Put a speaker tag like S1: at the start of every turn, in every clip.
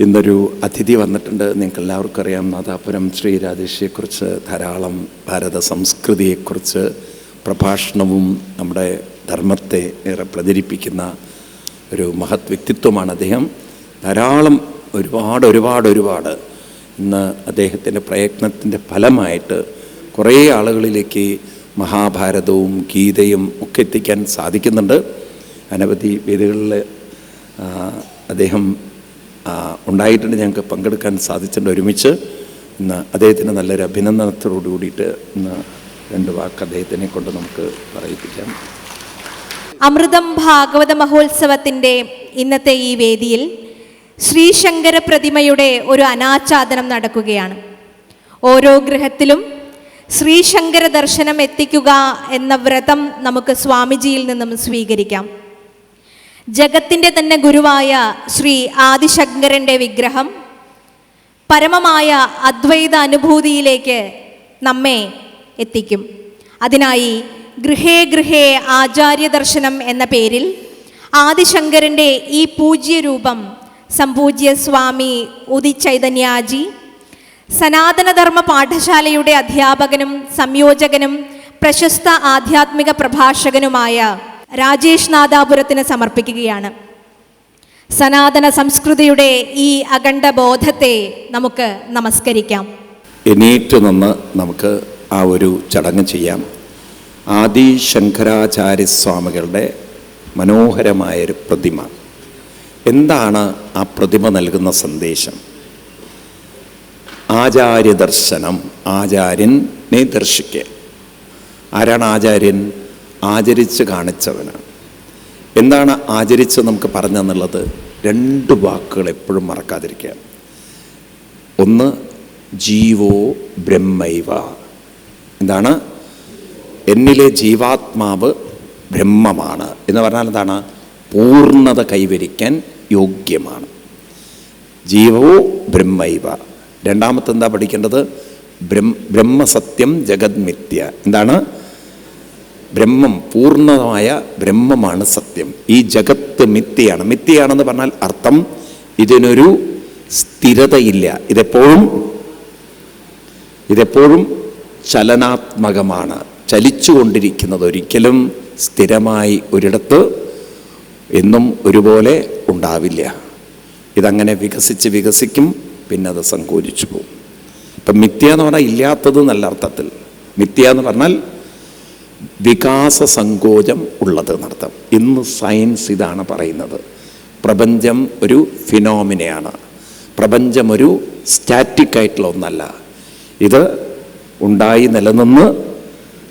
S1: ഇന്നൊരു അതിഥി വന്നിട്ടുണ്ട്. നിങ്ങൾക്ക് എല്ലാവർക്കും അറിയാം. നാദാപുരം ശ്രീ രാജേഷിയെക്കുറിച്ച് ധാരാളം ഭാരത സംസ്കൃതിയെക്കുറിച്ച് പ്രഭാഷണവും നമ്മുടെ ധർമ്മത്തെ ഏറെ പ്രചരിപ്പിക്കുന്ന ഒരു മഹത് വ്യക്തിത്വമാണ് അദ്ദേഹം. ധാരാളം ഒരുപാട് ഒരുപാട് ഒരുപാട് ഇന്ന് അദ്ദേഹത്തിന്റെ പ്രയത്നത്തിന്റെ ഫലമായിട്ട് കുറേ ആളുകളിലേക്ക് മഹാഭാരതവും ഗീതയും ഒക്കെ എത്തിക്കാൻ സാധിക്കുന്നുണ്ട്. അനവധി വേദികളിൽ അദ്ദേഹം ഉണ്ടായിട്ടുണ്ട്. ഞങ്ങൾക്ക് പങ്കെടുക്കാൻ സാധിച്ചിട്ടുണ്ട് ഒരുമിച്ച്. ഇന്ന് അദ്ദേഹത്തിന് നല്ലൊരു അഭിനന്ദനത്തോടു കൂടിയിട്ട് ഇന്ന് രണ്ട് വാക്ക് അദ്ദേഹത്തിനെ കൊണ്ട് നമുക്ക് പറയിപ്പിക്കാം.
S2: അമൃതം ഭാഗവത മഹോത്സവത്തിന്റെ ഇന്നത്തെ ഈ വേദിയിൽ ശ്രീശങ്കര പ്രതിമയുടെ ഒരു അനാച്ഛാദനം നടക്കുകയാണ്. ഓരോ ഗൃഹത്തിലും ശ്രീശങ്കര ദർശനം എത്തിക്കുക എന്ന വ്രതം നമുക്ക് സ്വാമിജിയിൽ നിന്നും സ്വീകരിക്കാം. ജഗത്തിന്റെ തന്നെ ഗുരുവായ ശ്രീ ആദിശങ്കരന്റെ വിഗ്രഹം പരമമായ അദ്വൈത അനുഭൂതിയിലേക്ക് നമ്മെ എത്തിക്കും. അതിനായി ഗൃഹേ ഗൃഹേ ആചാര്യ ദർശനം എന്ന പേരിൽ ആദിശങ്കരന്റെ ഈ പൂജ്യ രൂപം സംപൂജ്യ സ്വാമി ഉദിത് ചൈതന്യാജി സനാതനധർമ്മ പാഠശാലയുടെ അധ്യാപകനും സംയോജകനും പ്രശസ്ത ആധ്യാത്മിക പ്രഭാഷകനുമായ രാജേഷ് നാദാപുരത്തിന് സമർപ്പിക്കുകയാണ്. സനാതന സംസ്കൃതിയുടെ ഈ അഖണ്ഡ ബോധത്തെ നമുക്ക് നമസ്കരിക്കാം.
S1: എണീറ്റ് നിന്ന് നമുക്ക് ആ ഒരു ചടങ്ങ് ചെയ്യാം. ആദി ശങ്കരാചാര്യ സ്വാമികളുടെ മനോഹരമായൊരു പ്രതിമ. എന്താണ് ആ പ്രതിമ നൽകുന്ന സന്ദേശം? ആചാര്യ ദർശനം ആചാര്യനെ ദർശിക്കുക. ആരാണ് ആചാര്യൻ? ആചരിച്ച് കാണിച്ചവനാണ്. എന്താണ് ആചരിച്ച് നമുക്ക് പറഞ്ഞെന്നുള്ളത് രണ്ട് വാക്കുകൾ എപ്പോഴും മറക്കാതിരിക്കുക. ഒന്ന് ജീവോ ബ്രഹ്മൈവ. എന്താണ്? എന്നിലെ ജീവാത്മാവ് ബ്രഹ്മമാണ്. എന്ന് പറഞ്ഞാൽ എന്താണ്? പൂർണത കൈവരിക്കാൻ യോഗ്യമാണ്. ജീവോ ബ്രഹ്മൈവ. രണ്ടാമത്തെ എന്താ പഠിക്കേണ്ടത്? ബ്രഹ്മ ബ്രഹ്മസത്യം മിഥ്യ. എന്താണ്? ബ്രഹ്മം പൂർണമായ ബ്രഹ്മമാണ് സത്യം. ഈ ജഗത്ത് മിഥ്യയാണ്. മിഥ്യയാണെന്ന് പറഞ്ഞാൽ അർത്ഥം ഇതിനൊരു സ്ഥിരതയില്ല. ഇതെപ്പോഴും ഇതെപ്പോഴും ചലനാത്മകമാണ്. ചലിച്ചുകൊണ്ടിരിക്കുന്നത് ഒരിക്കലും സ്ഥിരമായി ഒരിടത്ത് എന്നും ഒരുപോലെ ഉണ്ടാവില്ല. ഇതങ്ങനെ വികസിച്ച് വികസിക്കും പിന്നെ അത് സങ്കോചിച്ചു പോകും. ഇപ്പം മിഥ്യ എന്ന് പറഞ്ഞാൽ ഇല്ലാത്തത് നല്ല അർത്ഥത്തിൽ. മിഥ്യ എന്ന് പറഞ്ഞാൽ വികാസ സങ്കോചം ഉള്ളത് എന്നർത്ഥം. ഇന്ന് സയൻസ് ഇതാണ് പറയുന്നത്. പ്രപഞ്ചം ഒരു ഫിനോമിനയാണ്. പ്രപഞ്ചം ഒരു സ്റ്റാറ്റിക് ആയിട്ടുള്ള ഒന്നല്ല. ഇത് ഉണ്ടായി നിലനിന്ന്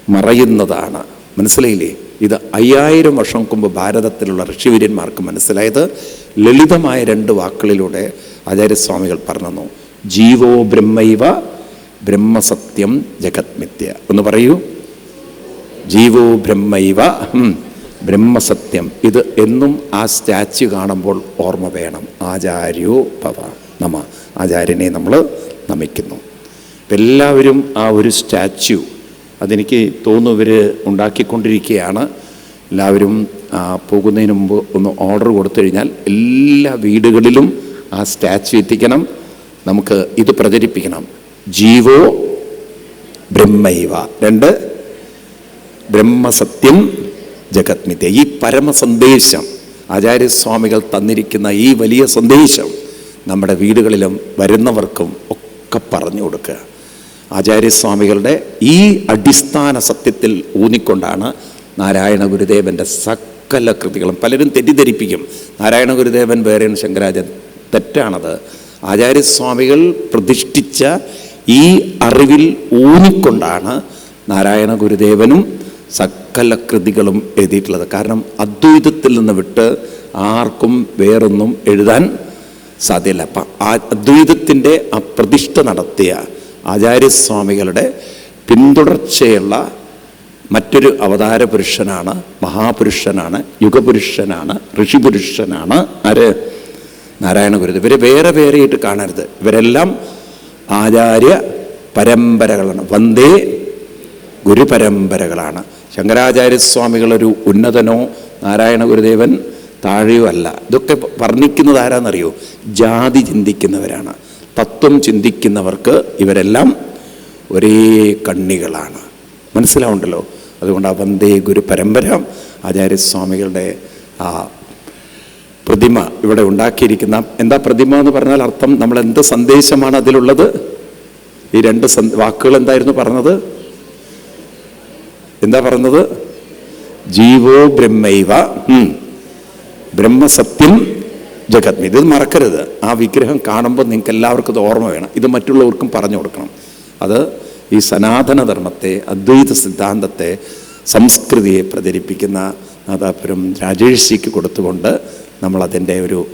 S1: മറയുന്നതാണ്. മനസ്സിലായില്ലേ? ഇത് അയ്യായിരം വർഷം മുമ്പ് ഭാരതത്തിലുള്ള ഋഷിവര്യന്മാർക്ക് മനസ്സിലായത് ലളിതമായ രണ്ട് വാക്കുകളിലൂടെ ആചാര്യസ്വാമികൾ പറഞ്ഞു ജീവോ ബ്രഹ്മൈവ ബ്രഹ്മസത്യം ജഗത്മിത്യ എന്ന് പറയൂ. ജീവോ ബ്രഹ്മൈവ. ബ്രഹ്മസത്യം. ഇത് എന്നും ആ സ്റ്റാച്യു കാണുമ്പോൾ ഓർമ്മ വേണം. ആചാര്യോ ഭവ. നമ. ആചാര്യനെ നമ്മൾ നമിക്കുന്നു. എല്ലാവരും ആ ഒരു സ്റ്റാച്യു അതെനിക്ക് തോന്നുന്നു ഇവർ ഉണ്ടാക്കിക്കൊണ്ടിരിക്കുകയാണ്. എല്ലാവരും പോകുന്നതിന് മുമ്പ് ഒന്ന് ഓർഡർ കൊടുത്തു കഴിഞ്ഞാൽ എല്ലാ വീടുകളിലും ആ സ്റ്റാച്യു എത്തിക്കണം. നമുക്ക് ഇത് പ്രചരിപ്പിക്കണം. ജീവോ ബ്രഹ്മൈവ. രണ്ട് ബ്രഹ്മസത്യം ജഗത്മിത്യ ഈ പരമസന്ദേശം ആചാര്യസ്വാമികൾ തന്നിരിക്കുന്ന ഈ വലിയ സന്ദേശം നമ്മുടെ വീടുകളിലും വരുന്നവർക്കും ഒക്കെ പറഞ്ഞു കൊടുക്കുക. ആചാര്യസ്വാമികളുടെ ഈ അടിസ്ഥാന സത്യത്തിൽ ഊന്നിക്കൊണ്ടാണ് നാരായണ ഗുരുദേവന്റെ സകല കൃതികളും പലരും തെറ്റിദ്ധരിപ്പിക്കും. നാരായണ ഗുരുദേവൻ വേറെയാണ് ശങ്കരാചാര്യൻ തെറ്റാണത്. ആചാര്യസ്വാമികൾ പ്രതിഷ്ഠിച്ച ഈ അറിവിൽ ഊന്നിക്കൊണ്ടാണ് നാരായണ ഗുരുദേവനും സകല കൃതികളും എഴുതിയിട്ടുള്ളത്. കാരണം അദ്വൈതത്തിൽ നിന്ന് വിട്ട് ആർക്കും വേറൊന്നും എഴുതാൻ സാധ്യമല്ല. അപ്പം ആ അദ്വൈതത്തിന്റെ ആ പ്രതിഷ്ഠ നടത്തിയ ആചാര്യസ്വാമികളുടെ പിന്തുടർച്ചയുള്ള മറ്റൊരു അവതാര പുരുഷനാണ് മഹാപുരുഷനാണ് യുഗപുരുഷനാണ് ഋഷിപുരുഷനാണ് ആര്? നാരായണ ഗുരുദേവ് ഇവരെ വേറെ വേറെയായിട്ട് കാണരുത്. ഇവരെല്ലാം ആചാര്യ പരമ്പരകളാണ്. വന്ദേ ഗുരുപരമ്പരകളാണ്. ശങ്കരാചാര്യസ്വാമികളൊരു ഉന്നതനോ നാരായണ ഗുരുദേവൻ താഴെയോ അല്ല. ഇതൊക്കെ വർണിക്കുന്നത് ആരാന്നറിയോ? ജാതി ചിന്തിക്കുന്നവരാണ്. തത്വം ചിന്തിക്കുന്നവർക്ക് ഇവരെല്ലാം ഒരേ കണ്ണികളാണ്. മനസ്സിലാവുണ്ടല്ലോ? അതുകൊണ്ട് ആ വന്ദേ ഗുരു പരമ്പര ആചാര്യസ്വാമികളുടെ ആ പ്രതിമ ഇവിടെ ഉണ്ടാക്കിയിരിക്കുന്ന എന്താ പ്രതിമ എന്ന് പറഞ്ഞാൽ അർത്ഥം നമ്മൾ എന്ത് സന്ദേശമാണ് അതിലുള്ളത്? ഈ രണ്ട് വാക്കുകൾ എന്തായിരുന്നു പറഞ്ഞത്? എന്താ പറഞ്ഞത് ജീവോ ബ്രഹ്മൈവ. ബ്രഹ്മസത്യം ജഗത്മി. ഇത് മറക്കരുത്. ആ വിഗ്രഹം കാണുമ്പോൾ നിങ്ങൾക്ക് എല്ലാവർക്കും ഇത് ഓർമ്മ വേണം. ഇത് മറ്റുള്ളവർക്കും പറഞ്ഞു കൊടുക്കണം. അത് ഈ സനാതനധർമ്മത്തെ അദ്വൈത സിദ്ധാന്തത്തെ സംസ്കൃതിയെ പ്രചരിപ്പിക്കുന്ന നാദാപുരം രാജേഷിക്ക് കൊടുത്തുകൊണ്ട് നമ്മളതിന്റെ ഒരു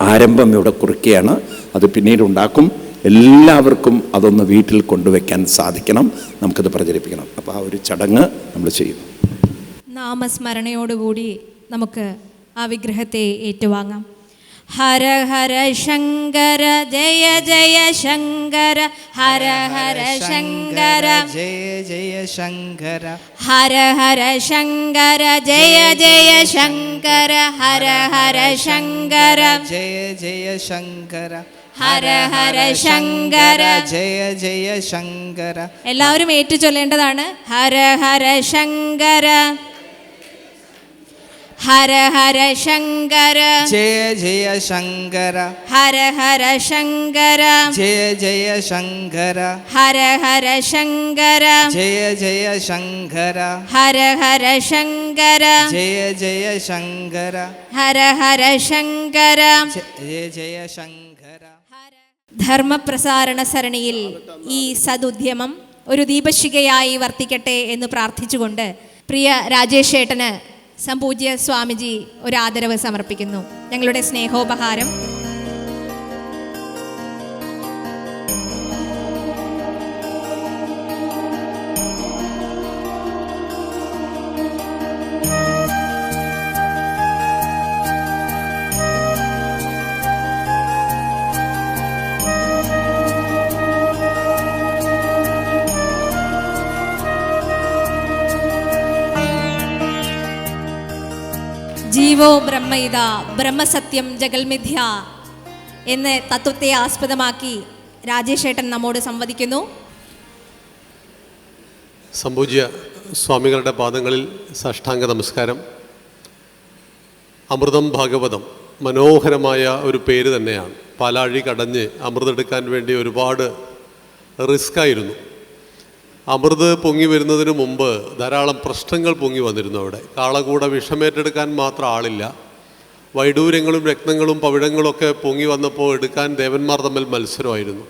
S1: ആരംഭം ഇവിടെ കുറിക്കുകയാണ്. അത് പിന്നീട് ഉണ്ടാക്കും എല്ലാവർക്കും അതൊന്ന് വീട്ടിൽ കൊണ്ടുവയ്ക്കാൻ സാധിക്കണം. നമുക്കത് പ്രചരിപ്പിക്കണം. അപ്പോൾ ആ ഒരു ചടങ്ങ് നമ്മൾ ചെയ്യും.
S2: നാമസ്മരണയോടുകൂടി നമുക്ക് ആ വിഗ്രഹത്തെ ഏറ്റുവാങ്ങാം. ഹര ഹര ശങ്കര ജയ ജയ ശങ്കര ഹര ഹര ശങ്കര
S3: ജയ ജയ ശങ്കര.
S2: ഹര ഹര ശങ്കര ജയ ജയ ശങ്കര ഹര ഹര ശങ്കര.
S3: ജയ ജയ ശങ്കര.
S2: ഹര ഹര ശങ്കര.
S3: ജയ ജയ ശങ്കര.
S2: എല്ലാവരും ഏറ്റു ചൊല്ലേണ്ടതാണ് ഹര ഹര ശങ്കര. ഹര ഹര ശങ്കര.
S3: ജയ ജയ ശങ്കര.
S2: ഹര ഹര ശങ്കര.
S3: ജയ ജയ ശങ്കര.
S2: ഹര ഹര ശങ്കര.
S3: ജയ ജയ ശങ്കര.
S2: ഹര ഹര ശങ്കര.
S3: ജയ ജയ ശങ്കര.
S2: ഹര ഹര ശങ്കര.
S3: ജയ ജയ ശങ്കര.
S2: ധർമ്മപ്രസാരണ സരണിയിൽ ഈ സദുദ്യമം ഒരു ദീപശികയായി വർത്തിക്കട്ടെ എന്ന് പ്രാർത്ഥിച്ചുകൊണ്ട് പ്രിയ രാജേഷ് ഏട്ടന് സംപൂജ്യ സ്വാമിജി ഒരു ആദരവ് സമർപ്പിക്കുന്നു. ഞങ്ങളുടെ സ്നേഹോപഹാരം ജീവോ ബ്രഹ്മയിത ബ്രഹ്മസത്യം ജഗൽമിഥ്യ എന്ന തത്വത്തെ ആസ്പദമാക്കി രാജേഷേട്ടൻ നമ്മോട് സംവദിക്കുന്നു.
S4: സംപൂജ്യ സ്വാമികളുടെ പാദങ്ങളിൽ സാഷ്ടാംഗ നമസ്കാരം. അമൃതം ഭാഗവതം മനോഹരമായ ഒരു പേര് തന്നെയാണ്. പാലാഴി കടഞ്ഞ് അമൃതെടുക്കാൻ വേണ്ടി ഒരുപാട് റിസ്ക് ആയിരുന്നു അമൃത് പൊങ്ങി വരുന്നതിന് മുമ്പ് ധാരാളം പ്രശ്നങ്ങൾ പൊങ്ങി വന്നിരുന്നു അവിടെ. കാളകൂട വിഷമേറ്റെടുക്കാൻ മാത്രം ആളില്ല. വൈഡൂര്യങ്ങളും രത്നങ്ങളും പവിഴങ്ങളൊക്കെ പൊങ്ങി വന്നപ്പോൾ എടുക്കാൻ ദേവന്മാർ തമ്മിൽ മത്സരമായിരുന്നു.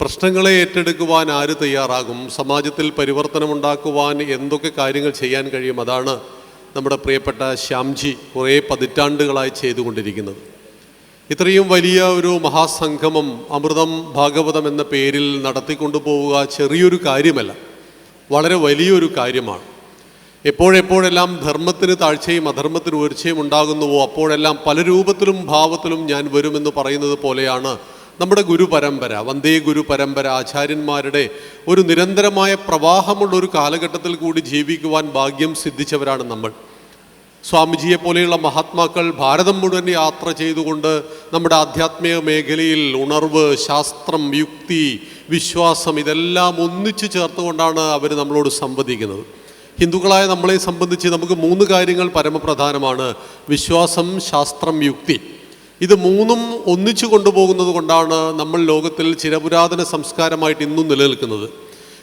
S4: പ്രശ്നങ്ങളെ ഏറ്റെടുക്കുവാൻ ആര് തയ്യാറാകും? സമാജത്തിൽ പരിവർത്തനമുണ്ടാക്കുവാൻ എന്തൊക്കെ കാര്യങ്ങൾ ചെയ്യാൻ കഴിയും? അതാണ് നമ്മുടെ പ്രിയപ്പെട്ട ശ്യാംജി കുറേ പതിറ്റാണ്ടുകളായി ചെയ്തുകൊണ്ടിരിക്കുന്നത്. ഇത്രയും വലിയ ഒരു മഹാസംഗമം അമൃതം ഭാഗവതം എന്ന പേരിൽ നടത്തിക്കൊണ്ടു പോവുക ചെറിയൊരു കാര്യമല്ല. വളരെ വലിയൊരു കാര്യമാണ്. എപ്പോഴെപ്പോഴെല്ലാം ധർമ്മത്തിന് താഴ്ചയും അധർമ്മത്തിന് ഉയർച്ചയും ഉണ്ടാകുന്നുവോ അപ്പോഴെല്ലാം പല രൂപത്തിലും ഭാവത്തിലും ഞാൻ വരുമെന്ന് പറയുന്നത് പോലെയാണ് നമ്മുടെ ഗുരു പരമ്പര വന്ദേ ഗുരു പരമ്പര ആചാര്യന്മാരുടെ ഒരു നിരന്തരമായ പ്രവാഹമുള്ള ഒരു കാലഘട്ടത്തിൽ കൂടി ജീവിക്കുവാൻ ഭാഗ്യം സിദ്ധിച്ചവരാണ് നമ്മൾ. സ്വാമിജിയെ പോലെയുള്ള മഹാത്മാക്കൾ ഭാരതം മുഴുവൻ യാത്ര ചെയ്തുകൊണ്ട് നമ്മുടെ ആധ്യാത്മിക മേഖലയിൽ ഉണർവ് ശാസ്ത്രം യുക്തി വിശ്വാസം ഇതെല്ലാം ഒന്നിച്ചു ചേർത്തുകൊണ്ടാണ് അവർ നമ്മളോട് സംവദിക്കുന്നത്. ഹിന്ദുക്കളായ നമ്മളെ സംബന്ധിച്ച് നമുക്ക് മൂന്ന് കാര്യങ്ങൾ പരമപ്രധാനമാണ്. വിശ്വാസം ശാസ്ത്രം യുക്തി. ഇത് മൂന്നും ഒന്നിച്ചു കൊണ്ടുപോകുന്നത് കൊണ്ടാണ് നമ്മൾ ലോകത്തിൽ ചിരപുരാതന സംസ്കാരമായിട്ട് ഇന്നും നിലനിൽക്കുന്നത്.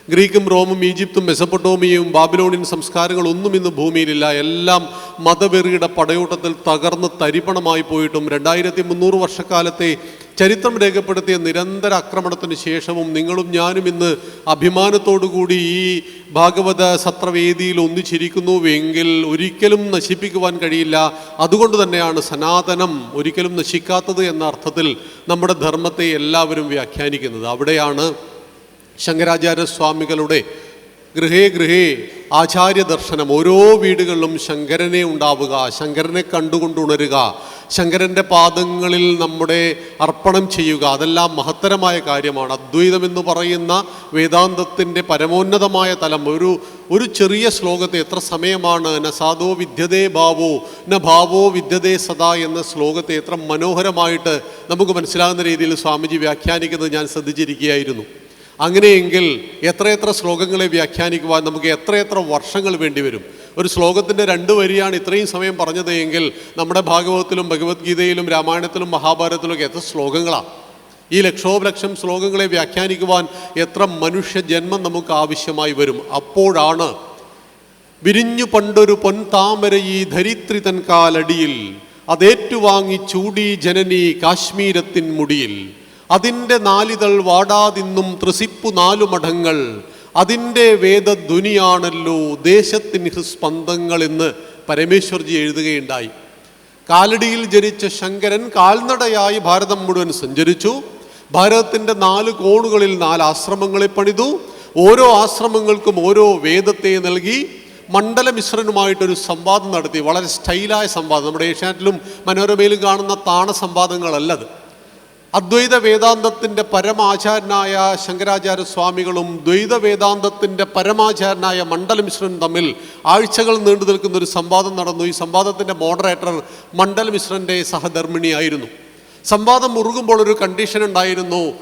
S4: ഗ്രീക്കും റോമും ഈജിപ്തും മെസപ്പൊട്ടോമിയയും ബാബിലോണിയൻ സംസ്കാരങ്ങളൊന്നും ഇന്ന് ഭൂമിയിലില്ല. എല്ലാം മതവെറിയുടെ പടയോട്ടത്തിൽ തകർന്ന് തരിപ്പണമായി പോയിട്ടും രണ്ടായിരത്തി മുന്നൂറ് വർഷക്കാലത്തെ ചരിത്രം രേഖപ്പെടുത്തിയ നിരന്തര ആക്രമണത്തിന് ശേഷവും നിങ്ങളും ഞാനും ഇന്ന് അഭിമാനത്തോടുകൂടി ഈ ഭാഗവത സത്രവേദിയിൽ ഒന്നിച്ചിരിക്കുന്നുവെങ്കിൽ ഒരിക്കലും നശിപ്പിക്കുവാൻ കഴിയില്ല. അതുകൊണ്ട് തന്നെയാണ് സനാതനം ഒരിക്കലും നശിക്കാത്തത് എന്ന അർത്ഥത്തിൽ നമ്മുടെ ധർമ്മത്തെ എല്ലാവരും വ്യാഖ്യാനിക്കുന്നത്. അവിടെയാണ് ശങ്കരാചാര്യ സ്വാമികളുടെ ഗൃഹേ ഗൃഹേ ആചാര്യ ദർശനം. ഓരോ വീടുകളിലും ശങ്കരനെ ഉണ്ടാവുക ശങ്കരനെ കണ്ടുകൊണ്ട് ഉണരുക ശങ്കരന്റെ പാദങ്ങളിൽ നമ്മുടെ അർപ്പണം ചെയ്യുക. അതെല്ലാം മഹത്തരമായ കാര്യമാണ്. അദ്വൈതം എന്ന് പറയുന്ന വേദാന്തത്തിന്റെ പരമോന്നതമായ തലം. ഒരു ഒരു ചെറിയ ശ്ലോകത്തെ എത്ര സമയമാണ്? ന സാധോ വിദ്യതേ ഭാവോ ന ഭാവോ വിദ്യതേ സദാ എന്ന ശ്ലോകത്തെ എത്ര മനോഹരമായിട്ട് നമുക്ക് മനസ്സിലാകുന്ന രീതിയിൽ സ്വാമിജി വ്യാഖ്യാനിക്കുന്നത് ഞാൻ ശ്രദ്ധിച്ചിരിക്കുകയായിരുന്നു. അങ്ങനെയെങ്കിൽ എത്രയെത്ര ശ്ലോകങ്ങളെ വ്യാഖ്യാനിക്കുവാൻ നമുക്ക് എത്രയെത്ര വർഷങ്ങൾ വേണ്ടിവരും? ഒരു ശ്ലോകത്തിന്റെ രണ്ട് വരിയാണ് ഇത്രയും സമയം പറഞ്ഞത് എങ്കിൽ നമ്മുടെ ഭാഗവതത്തിലും ഭഗവത്ഗീതയിലും രാമായണത്തിലും മഹാഭാരതത്തിലും ഒക്കെ എത്ര ശ്ലോകങ്ങളാണ് ഈ ലക്ഷോപലക്ഷം ശ്ലോകങ്ങളെ വ്യാഖ്യാനിക്കുവാൻ എത്ര മനുഷ്യ ജന്മം നമുക്ക് ആവശ്യമായി വരും? അപ്പോഴാണ് വിരിഞ്ഞു പണ്ടൊരു പൊൻതാമര ഈ ധരിത്രി തൻ കാലടിയിൽ അതേറ്റുവാങ്ങി ചൂടി ജനനി കാശ്മീരത്തിൻ മുടിയിൽ. അതിന്റെ നാലിതൾ വാടാതിന്നും ത്രിസിപ്പു നാലു മഠങ്ങൾ അതിന്റെ വേദധ്വനിയാണല്ലോ ദേശത്തിന് സ്പന്ദങ്ങൾ എന്ന് പരമേശ്വർജി എഴുതുകയുണ്ടായി. കാലടിയിൽ ജനിച്ച ശങ്കരൻ കാൽനടയായി ഭാരതം മുഴുവൻ സഞ്ചരിച്ചു. ഭാരതത്തിന്റെ നാല് കോണുകളിൽ നാല് ആശ്രമങ്ങളെ പണിതു. ഓരോ ആശ്രമങ്ങൾക്കും ഓരോ വേദത്തെ നൽകി മണ്ഡലമിശ്രനുമായിട്ടൊരു സംവാദം നടത്തി. വളരെ സ്റ്റൈലായ സംവാദം. നമ്മുടെ ഏഷ്യാനെറ്റിലും മനോരമയിലും കാണുന്ന താണ സംവാദങ്ങളല്ലത്. അദ്വൈത വേദാന്തത്തിന്റെ പരമാചാരനായ ശങ്കരാചാര്യ സ്വാമികളും ദ്വൈത വേദാന്തത്തിന്റെ പരമാചാരനായ മണ്ഡലമിശ്രനും തമ്മിൽ ആഴ്ചകൾ നീണ്ടു നിൽക്കുന്ന ഒരു സംവാദം നടന്നു. ഈ സംവാദത്തിന്റെ മോഡറേറ്റർ മണ്ഡലമിശ്രന്റെ സഹധർമ്മിണിയായിരുന്നു. സംവാദം മുറുകുമ്പോൾ ഒരു കണ്ടീഷൻ ഉണ്ടായിരുന്നു.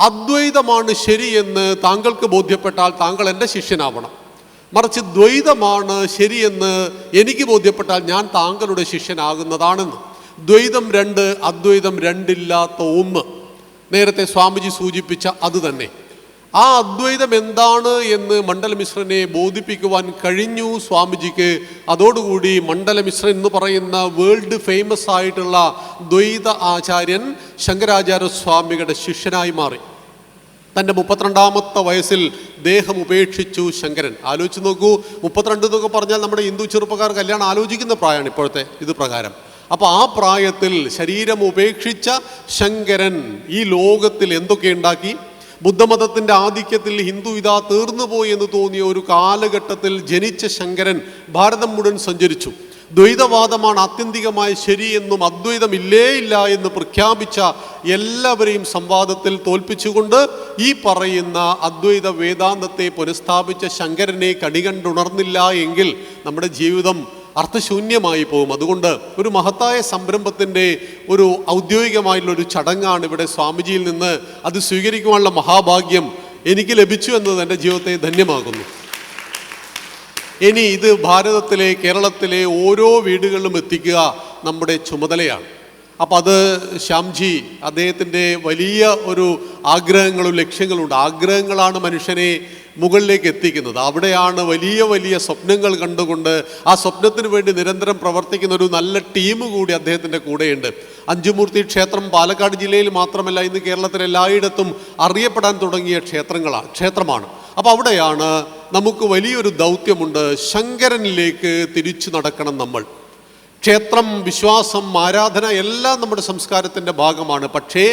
S4: അദ്വൈതമാണ് ശരിയെന്ന് താങ്കൾക്ക് ബോധ്യപ്പെട്ടാൽ താങ്കൾ എന്റെ ശിഷ്യനാവണം. മറിച്ച് ദ്വൈതമാണ് ശരിയെന്ന് എനിക്ക് ബോധ്യപ്പെട്ടാൽ ഞാൻ താങ്കളുടെ ശിഷ്യനാകുന്നതാണെന്ന്. ദ്വൈതം രണ്ട് അദ്വൈതം രണ്ടില്ലാത്ത ഒന്ന്. നേരത്തെ സ്വാമിജി സൂചിപ്പിച്ച അത് തന്നെ. ആ അദ്വൈതം എന്താണ് എന്ന് മണ്ഡലമിശ്രനെ ബോധിപ്പിക്കുവാൻ കഴിഞ്ഞു സ്വാമിജിക്ക്. അതോടുകൂടി മണ്ഡലമിശ്രൻ എന്ന് പറയുന്ന വേൾഡ് ഫേമസ് ആയിട്ടുള്ള ദ്വൈത ആചാര്യൻ ശങ്കരാചാര്യ സ്വാമികളുടെ ശിഷ്യനായി മാറി. തന്റെ മുപ്പത്തിരണ്ടാമത്തെ വയസ്സിൽ ദേഹം ഉപേക്ഷിച്ചു ശങ്കരൻ. ആലോചിച്ച് നോക്കൂ മുപ്പത്തിരണ്ട് എന്നൊക്കെ പറഞ്ഞാൽ നമ്മുടെ ഹിന്ദു ചെറുപ്പക്കാർ കല്യാണം ആലോചിക്കുന്ന പ്രായമാണ് ഇപ്പോഴത്തെ ഇത് പ്രകാരം. അപ്പോൾ ആ പ്രായത്തിൽ ശരീരം ഉപേക്ഷിച്ച ശങ്കരൻ ഈ ലോകത്തിൽ എന്തൊക്കെ ഉണ്ടാക്കി? ബുദ്ധമതത്തിന്റെ ആധിക്യത്തിൽ ഹിന്ദു ഇതാ തീർന്നുപോയി എന്ന് തോന്നിയ ഒരു കാലഘട്ടത്തിൽ ജനിച്ച ശങ്കരൻ ഭാരതം മുഴുവൻ സഞ്ചരിച്ചു. ദ്വൈതവാദമാണ് ആത്യന്തികമായ ശരിയെന്നും അദ്വൈതം ഇല്ലേ ഇല്ല എന്ന് പ്രഖ്യാപിച്ച എല്ലാവരെയും സംവാദത്തിൽ തോൽപ്പിച്ചുകൊണ്ട് ഈ പറയുന്ന അദ്വൈത വേദാന്തത്തെ പുനഃസ്ഥാപിച്ച ശങ്കരനെ കണികണ്ടുണർന്നില്ല എങ്കിൽ നമ്മുടെ ജീവിതം അർത്ഥശൂന്യമായി പോകും അതുകൊണ്ട് ഒരു മഹത്തായ സംരംഭത്തിന്റെ ഒരു ഔദ്യോഗികമായിട്ടുള്ള ഒരു ചടങ്ങാണ് ഇവിടെ സ്വാമിജിയിൽ നിന്ന് അത് സ്വീകരിക്കുവാനുള്ള മഹാഭാഗ്യം എനിക്ക് ലഭിച്ചു എന്നത് എന്റെ ജീവിതത്തെ ധന്യമാകുന്നു ഇനി ഇത് ഭാരതത്തിലെ കേരളത്തിലെ ഓരോ വീടുകളിലും എത്തിക്കുക നമ്മുടെ ചുമതലയാണ്. അപ്പം അത് ശ്യാംജി അദ്ദേഹത്തിന്റെ വലിയ ഒരു ആഗ്രഹങ്ങളും ലക്ഷ്യങ്ങളുണ്ട്. ആഗ്രഹങ്ങളാണ് മനുഷ്യനെ മുകളിലേക്ക് എത്തിക്കുന്നത്. അവിടെയാണ് വലിയ വലിയ സ്വപ്നങ്ങൾ കണ്ടുകൊണ്ട് ആ സ്വപ്നത്തിന് വേണ്ടി നിരന്തരം പ്രവർത്തിക്കുന്ന ഒരു നല്ല ടീം കൂടി അദ്ദേഹത്തിന്റെ കൂടെയുണ്ട്. അഞ്ചുമൂർത്തി ക്ഷേത്രം പാലക്കാട് ജില്ലയിൽ മാത്രമല്ല ഇന്ന് കേരളത്തിലെ എല്ലായിടത്തും അറിയപ്പെടാൻ തുടങ്ങിയ ക്ഷേത്രങ്ങളാണ് ക്ഷേത്രമാണ്. അപ്പോൾ അവിടെയാണ് നമുക്ക് വലിയൊരു ദൗത്യമുണ്ട്. ശങ്കരനിലേക്ക് തിരിച്ചു നടക്കണം നമ്മൾ. ക്ഷേത്രം വിശ്വാസം ആരാധന എല്ലാം നമ്മുടെ സംസ്കാരത്തിന്റെ ഭാഗമാണ്. പക്ഷേ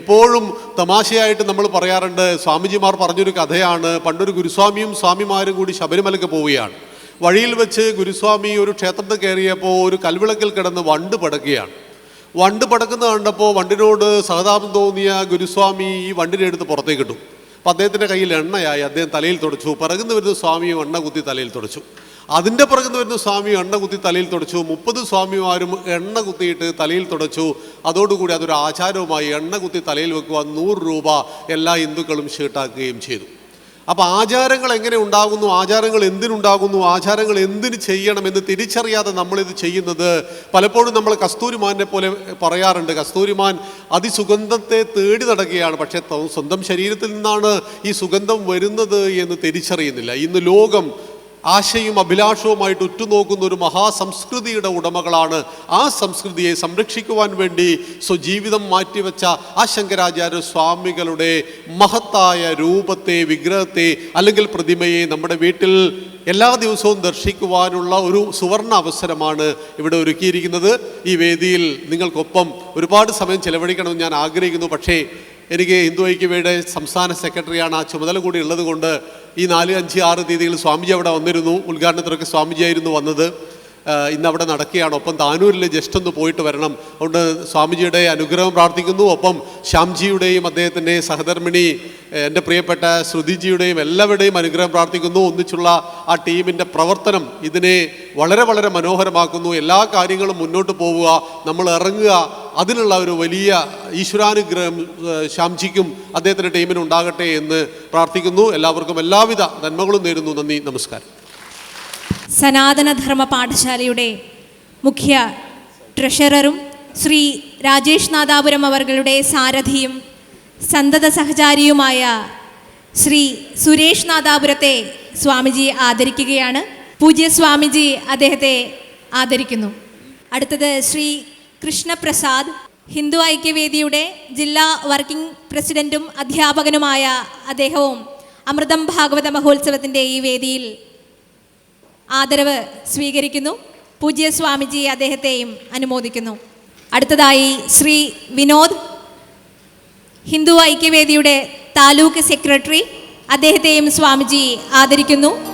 S4: എപ്പോഴും തമാശയായിട്ട് നമ്മൾ പറയാറുണ്ട് സ്വാമിജിമാർ പറഞ്ഞൊരു കഥയാണ് പണ്ടൊരു ഗുരുസ്വാമിയും സ്വാമിമാരും കൂടി ശബരിമലയ്ക്ക് പോവുകയാണ്. വഴിയിൽ വെച്ച് ഗുരുസ്വാമി ഒരു ക്ഷേത്രത്തിൽ കയറിയപ്പോൾ ഒരു കൽവിളക്കിൽ കിടന്ന് വണ്ട് പടക്കുകയാണ്. വണ്ട് പടക്കുന്നത് കണ്ടപ്പോൾ വണ്ടിനോട് സഹതാപം തോന്നിയ ഗുരുസ്വാമി ഈ വണ്ടിനെ എടുത്ത് പുറത്തേക്കിട്ടു അപ്പം അദ്ദേഹത്തിന്റെ കയ്യിൽ എണ്ണയായി അദ്ദേഹം തലയിൽ തുടച്ചു. പിറകുന്ന വരുന്ന സ്വാമിയും എണ്ണ കുത്തി തലയിൽ തുടച്ചു. അതിന്റെ പുറകുന്ന് വരുന്ന സ്വാമി എണ്ണ കുത്തി തലയിൽ തുടച്ചു. മുപ്പത് സ്വാമിമാരും എണ്ണ കുത്തിയിട്ട് തലയിൽ തുടച്ചു. അതോടുകൂടി അതൊരു ആചാരവുമായി എണ്ണ കുത്തി തലയിൽ വെക്കുക നൂറ് രൂപ എല്ലാ ഹിന്ദുക്കളും ഷീട്ടാക്കുകയും ചെയ്തു. അപ്പോൾ ആചാരങ്ങൾ എങ്ങനെ ഉണ്ടാകുന്നു? ആചാരങ്ങൾ എന്തിനുണ്ടാകുന്നു? ആചാരങ്ങൾ എന്തിന് ചെയ്യണം എന്ന് തിരിച്ചറിയാതെ നമ്മളിത് ചെയ്യുന്നത് പലപ്പോഴും നമ്മൾ കസ്തൂരിമാനെ പോലെ പറയാറുണ്ട്. കസ്തൂരിമാൻ അതിസുഗന്ധത്തെ തേടി നടക്കുകയാണ്. പക്ഷേ സ്വന്തം ശരീരത്തിൽ നിന്നാണ് ഈ സുഗന്ധം വരുന്നത് എന്ന് തിരിച്ചറിയുന്നില്ല. ഇന്ന് ലോകം ആശയും അഭിലാഷവുമായിട്ട് ഉറ്റുനോക്കുന്ന ഒരു മഹാസംസ്കൃതിയുടെ ഉടമകളാണ് ആ സംസ്കൃതിയെ സംരക്ഷിക്കുവാൻ വേണ്ടി സ്വജീവിതം മാറ്റിവെച്ച ആ ശങ്കരാചാര്യ സ്വാമികളുടെ മഹത്തായ രൂപത്തെ വിഗ്രഹത്തെ അല്ലെങ്കിൽ പ്രതിമയെ നമ്മുടെ വീട്ടിൽ എല്ലാ ദിവസവും ദർശിക്കുവാനുള്ള ഒരു സുവർണ അവസരമാണ് ഇവിടെ ഒരുക്കിയിരിക്കുന്നത്. ഈ വേദിയിൽ നിങ്ങൾക്കൊപ്പം ഒരുപാട് സമയം ചെലവഴിക്കണമെന്ന് ഞാൻ ആഗ്രഹിക്കുന്നു. പക്ഷേ എനിക്ക് ഹിന്ദു ഐക്യവയുടെ സംസ്ഥാന സെക്രട്ടറിയാണ് ആ ചുമതല കൂടി ഉള്ളത് കൊണ്ട് ഈ നാല് അഞ്ച് ആറ് തീയതികളിൽ സ്വാമിജി അവിടെ വന്നിരുന്നു. ഉദ്ഘാടനത്തിനൊക്കെ സ്വാമിജിയായിരുന്നു വന്നത്. ഇന്ന് അവിടെ നടക്കുകയാണ്. ഒപ്പം താനൂരിൽ ജസ്റ്റ് ഒന്ന് പോയിട്ട് വരണം. അതുകൊണ്ട് സ്വാമിജിയുടെ അനുഗ്രഹം പ്രാർത്ഥിക്കുന്നു. ഒപ്പം ശ്യാംജിയുടെയും അദ്ദേഹത്തിന്റെ സഹധർമ്മിണി എന്റെ പ്രിയപ്പെട്ട ശ്രുതിജിയുടെയും എല്ലാവരുടെയും അനുഗ്രഹം പ്രാർത്ഥിക്കുന്നു. ഒന്നിച്ചുള്ള ആ ടീമിന്റെ പ്രവർത്തനം ഇതിനെ വളരെ വളരെ മനോഹരമാക്കുന്നു. എല്ലാ കാര്യങ്ങളും മുന്നോട്ട് പോവുക നമ്മൾ ഇറങ്ങുക അതിനുള്ള ഒരു വലിയ ഈശ്വരാനുഗ്രഹം ശ്യാംജിക്കും അദ്ദേഹത്തിന്റെ ടീമിനുണ്ടാകട്ടെ എന്ന് പ്രാർത്ഥിക്കുന്നു. എല്ലാവർക്കും എല്ലാവിധ നന്മകളും നേരുന്നു. നന്ദി നമസ്കാരം.
S2: സനാതനധർമ്മ പാഠശാലയുടെ മുഖ്യ ട്രഷററും ശ്രീ രാജേഷ് നാദാപുരം അവർകളുടെ സാരഥിയും സന്തത സഹചാരിയുമായ ശ്രീ സുരേഷ് നാദാപുരത്തെ സ്വാമിജി ആദരിക്കുകയാണ്. പൂജ്യ സ്വാമിജി അദ്ദേഹത്തെ ആദരിക്കുന്നു. അടുത്തത് ശ്രീ കൃഷ്ണപ്രസാദ് ഹിന്ദു ഐക്യവേദിയുടെ ജില്ലാ വർക്കിംഗ് പ്രസിഡന്റും അധ്യാപകനുമായ അദ്ദേഹവും അമൃതം ഭാഗവത മഹോത്സവത്തിന്റെ ഈ വേദിയിൽ ആദരവ് സ്വീകരിക്കുന്നു. പൂജ്യ സ്വാമിജി അദ്ദേഹത്തെയും അനുമോദിക്കുന്നു. അടുത്തതായി ശ്രീ വിനോദ് ഹിന്ദു ഐക്യവേദിയുടെ താലൂക്ക് സെക്രട്ടറി അദ്ദേഹത്തെയും സ്വാമിജി ആദരിക്കുന്നു.